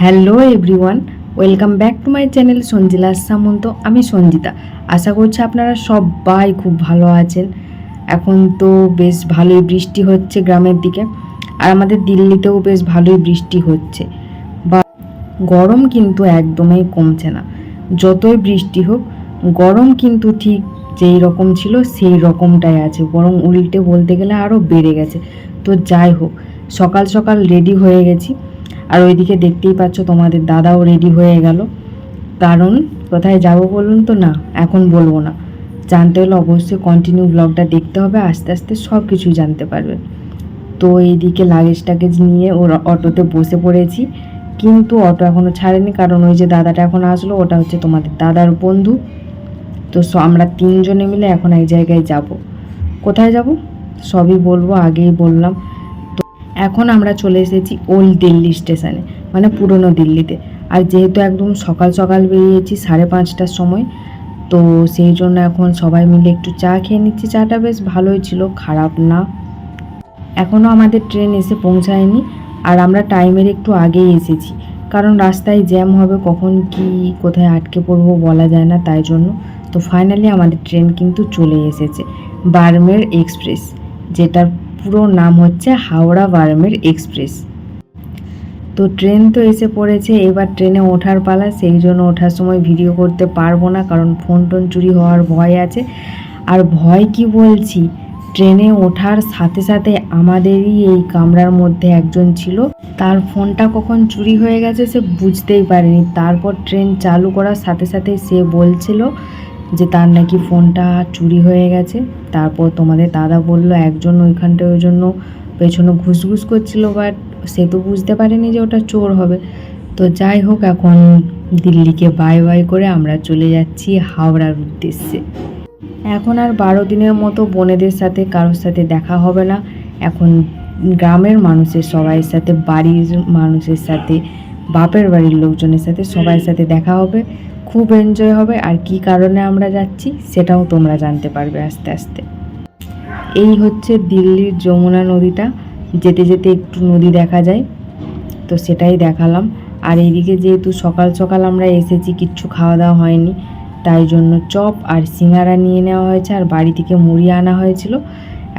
Hello everyone welcome back to my channel Sanjila Samanta আমি সঞ্জিতা। আশা করছি আপনারা সবাই খুব ভালো আছেন। এখন তো বেশ ভালোই বৃষ্টি হচ্ছে গ্রামের দিকে। আর আমাদের দিল্লিতেও বেশ ভালোই বৃষ্টি হচ্ছে। বা গরম কিন্তু একদমই কমছে না। যতই বৃষ্টি হোক, গরম কিন্তু ঠিক যেই রকম ছিল সেই রকমটাই আছে। বরং উল্টে বলতে গেলে আরও বেড়ে গেছে। তো যাই হোক, সকাল সকাল রেডি হয়ে গেছি। আর ওইদিকে দেখতেই পাচ্ছ তোমাদের দাদাও রেডি হয়ে গেল। কারণ কোথায় যাব বলুন তো? না, এখন বলব না। জানতে হলে অবশ্যই কন্টিনিউ ব্লগটা দেখতে হবে, আস্তে আস্তে সব কিছু জানতে পারবে। তো এইদিকে লাগেজ টাগেজ নিয়ে ওর অটোতে বসে পড়েছি। কিন্তু অটো এখনও ছাড়েনি, কারণ ওই যে দাদাটা এখন আসলো, ওটা হচ্ছে তোমাদের দাদার বন্ধু। তো আমরা তিনজনে মিলে এখন এক জায়গায় যাব। কোথায় যাব? সবই বলব, আগেই বললাম। এখন আমরা চলে এসেছি ওল্ড দিল্লি স্টেশনে মানে পুরনো দিল্লিতে। আর যেহেতু একদম সকাল সকাল বেরিয়েছি সাড়ে পাঁচটার সময়, তো সেই জন্য এখন সবাই মিলে একটু চা খেয়ে নিচ্ছি। চাটা বেশ ভালোই ছিল, খারাপ না। এখনও আমাদের ট্রেন এসে পৌঁছায়নি আর আমরা টাইমের একটু আগেই এসেছি। কারণ রাস্তায় জ্যাম হবে, কখন কি কোথায় আটকে পড়ব বলা যায় না তাই জন্য। তো ফাইনালি আমাদের ট্রেন কিন্তু চলে এসেছে। বার্মের এক্সপ্রেস, যেটার পুরো নাম হচ্ছে হাওড়া বার্মের এক্সপ্রেস। তো ট্রেন তো এসে পড়েছে, এবার ট্রেনে ওঠার পালা, সেই জন্য ওঠার সময় ভিডিও করতে পারব না, কারণ ফোন টোন চুরি হওয়ার ভয় আছে। আর ভয় কি বলছি, ট্রেনে ওঠার সাথে সাথে আমাদেরই এই কামরার মধ্যে একজন ছিল, তার ফোনটা কখন চুরি হয়ে গেছে সে বুঝতেই পারেনি। তারপর ট্রেন চালু করার সাথে সাথে সে বলছিল যে তার নাকি ফোনটা চুরি হয়ে গেছে। তারপর তোমাদের দাদা বলল, একজন ওইখানটায় ওই জন্য পেছনে ঘুসঘুস করছিল বাট সে তো বুঝতে পারেনি যে ওটা চোর হবে। তো যাই হোক, এখন দিল্লিকে বাই বাই করে আমরা চলে যাচ্ছি হাওড়ার উদ্দেশ্যে। এখন আর বারো দিনের মতো বোনেদের সাথে কারোর সাথে দেখা হবে না। এখন গ্রামের মানুষের সবাইয়ের সাথে, বাড়ির মানুষের সাথে, বাপের বাড়ির লোকজনের সাথে সবার সাথে দেখা হবে। খুব এনজয় হবে আর কি কারণে আমরা যাচ্ছি সেটাও তোমরা জানতে পারবে আস্তে আস্তে। এই হচ্ছে দিল্লির যমুনা নদীটা, যেতে যেতে একটু নদী দেখা যায়, তো সেটাই দেখালাম। আর এইদিকে যেহেতু সকাল সকাল আমরা এসেছি, কিচ্ছু খাওয়া দাওয়া হয়নি, তাই জন্য চপ আর সিঙ্গারা নিয়ে নেওয়া হয়েছে আর বাড়ি থেকে মুড়ি আনা হয়েছিল।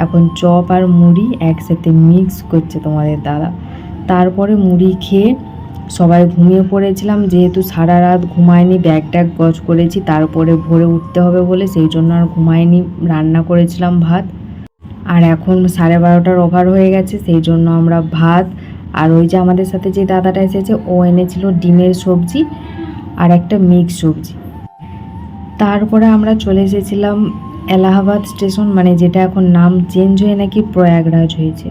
এখন চপ আর মুড়ি একসাথে মিক্স করছে তোমাদের দাদা। তারপরে মুড়ি খেয়ে সবাই ঘুমিয়ে পড়েছিলাম, যেহেতু সারা রাত ঘুমায়নি ব্যাগ ট্যাগ গজ করেছি, তারপরে ভোরে উঠতে হবে বলে সেই জন্য আর ঘুমায়নি, রান্না করেছিলাম ভাত। আর এখন সাড়ে বারোটার ওভার হয়ে গেছে, সেই জন্য আমরা ভাত আর ওই যে আমাদের সাথে যে দাদাটা এসেছে, ও এনেছিল ডিমের সবজি আর একটা মিক্স সবজি। তারপরে আমরা চলে এসেছিলাম এলাহাবাদ স্টেশন মানে যেটা এখন নাম চেঞ্জ হয়ে নাকি প্রয়াগরাজ হয়েছে।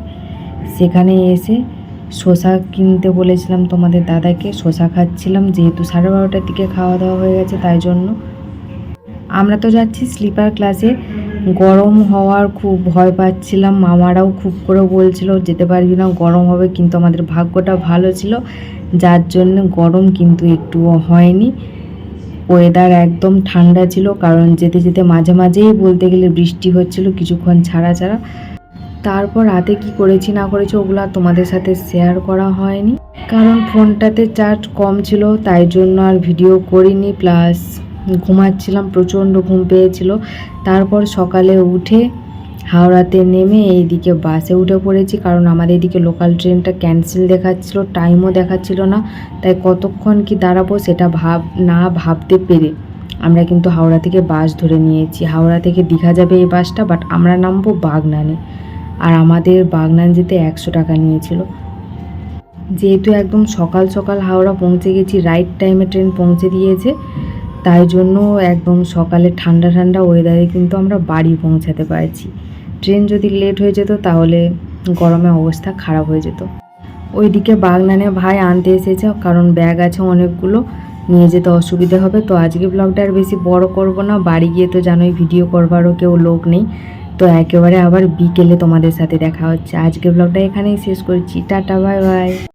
সেখানে এসে শসা কিনতে বলেছিলাম তোমাদের দাদাকে শশা খাচ্ছিলাম, যেহেতু সাড়ে বারোটার দিকে খাওয়া দাওয়া হয়ে গেছে, তাই জন্য। আমরা তো যাচ্ছি স্লিপার ক্লাসে গরম হওয়ার খুব ভয় পাচ্ছিলাম, মামারাও খুব করে বলছিল, যেতে পারবি না, গরম হবে। কিন্তু আমাদের ভাগ্যটা ভালো ছিল, যার জন্য গরম কিন্তু একটুও হয়নি। ওয়েদার একদম ঠান্ডা ছিল, কারণ যেতে যেতে মাঝে মাঝেই বলতে গেলে বৃষ্টি হচ্ছিল, কিছুক্ষণ ছাড়া ছাড়া। তারপর রাতে কি করেছি না করেছি ওগুলো তোমাদের সাথে শেয়ার করা হয়নি। কারণ ফোনটাতে চার্জ কম ছিল, তাই জন্য আর ভিডিও করিনি। প্লাস ঘুমাচ্ছিলাম, প্রচণ্ড ঘুম পেয়েছিল। তারপর সকালে উঠে হাওড়াতে নেমে এইদিকে বাসে উঠে পড়েছি। কারণ আমাদের এদিকে লোকাল ট্রেনটা ক্যান্সেল দেখাচ্ছিল টাইমও দেখাচ্ছিল না। তাই কতক্ষণ কি দাঁড়াবো সেটা ভাব, না ভাবতে পেরে আমরা কিন্তু হাওড়া থেকে বাস ধরে নিয়েছি। হাওড়া থেকে দীঘা যাবে এই বাসটা বাট আমরা নামবো বাগনানে। আর আমাদের বাগনান যেতে একশো টাকা নিয়েছিল। যেহেতু একদম সকাল সকাল হাওড়া পৌঁছে গেছি রাইট টাইমে ট্রেন পৌঁছে দিয়েছে, তাই জন্য একদম সকালে ঠান্ডা ঠান্ডা ওয়েদারে কিন্তু আমরা বাড়ি পৌঁছাতে পারছি। ট্রেন যদি লেট হয়ে যেত তাহলে গরমে অবস্থা খারাপ হয়ে যেত। ওইদিকে বাগনানে ভাই আনতে এসেছে, কারণ ব্যাগ আছে অনেকগুলো, নিয়ে যেতে অসুবিধা হবে। তো আজকে ব্লগটা আর বেশি বড় করব না, বাড়ি গিয়ে তো জানোই ভিডিও করবারও কেউ লোক নেই। তো একেবারে আবার বিকেলে তোমাদের সাথে দেখা হচ্ছে। আজকে ব্লগটা এখানেই শেষ করছি। Tata bye bye